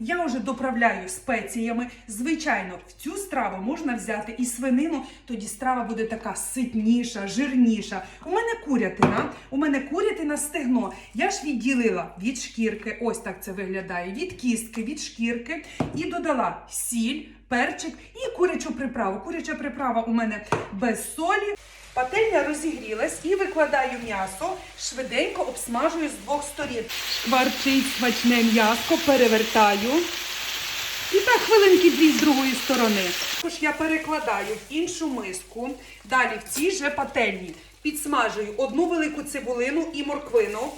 Я вже доправляю спеціями. Звичайно, в цю страву можна взяти і свинину, тоді страва буде така ситніша, жирніша. У мене курятина, у мене курятина стегно. Я ж відділила від шкірки, ось так це виглядає, від кістки, від шкірки, і додала сіль, перчик і курячу приправу. Куряча приправа у мене без солі. Пательня розігрілась і викладаю м'ясо, швиденько обсмажую з двох сторін. Шкварчить смачне м'яско, перевертаю. І так хвилинки дві з другої сторони. Також я перекладаю в іншу миску. Далі в цій же пательні підсмажую одну велику цибулину і морквину.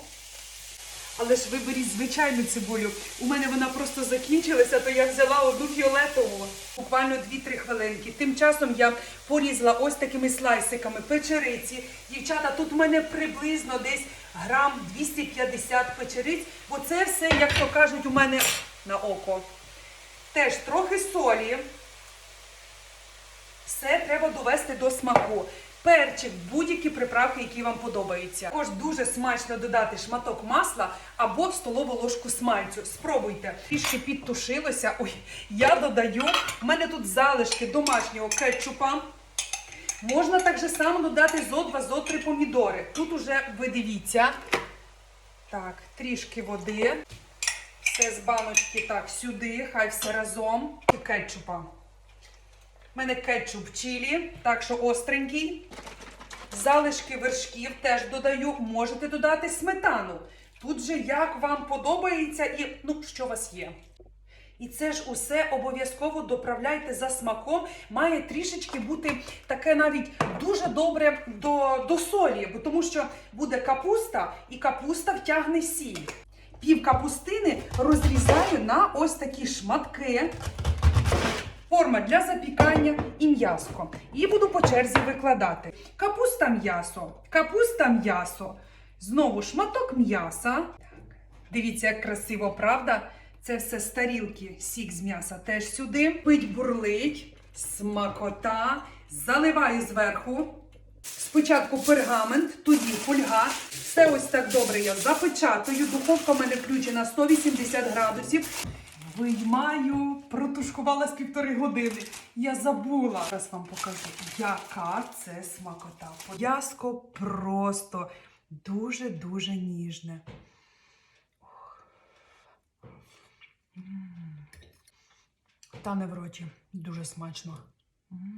Але ж виберіть звичайну цибулю. У мене вона просто закінчилася, то я взяла одну фіолетову. Буквально 2-3 хвилинки. Тим часом я порізала ось такими слайсиками печериці. Дівчата, тут у мене приблизно десь грам 250 печериць, бо це все, як то кажуть, у мене на око. Теж трохи солі. Все треба довести до смаку. Перчик, будь-які приправки, які вам подобаються. Також дуже смачно додати шматок масла або столову ложку смальцю. Спробуйте. Трішки підтушилося. Ой, я додаю. У мене тут залишки домашнього кетчупа. Можна так же само додати зо два, зо три помідори. Тут уже ви дивіться. Так, трішки води. Все з баночки так сюди, хай все разом. І кетчупа. У мене кетчуп чилі, так що остренький. Залишки вершків теж додаю. Можете додати сметану. Тут же як вам подобається і ну, що у вас є. І це ж усе обов'язково доправляйте за смаком. Має трішечки бути таке навіть дуже добре до, до солі, бо тому що буде капуста, і капуста втягне сіль. Пів капустини розрізаю на ось такі шматки. Форма для запікання і м'яско. І буду по черзі викладати. Капуста м'ясо, капуста м'ясо. Знову шматок м'яса. Дивіться, як красиво, правда? Це все з тарілки, сік з м'яса теж сюди. Пить бурлить, смакота. Заливаю зверху. Спочатку пергамент, тоді фольга. Все ось так добре я запечатую. Духовка в мене включена 180 градусів. Виймаю, протушкувала з півтори години. Я забула. Зараз вам покажу, яка це смакота. М'яско просто дуже-дуже ніжне. Та не в роті. Дуже смачно.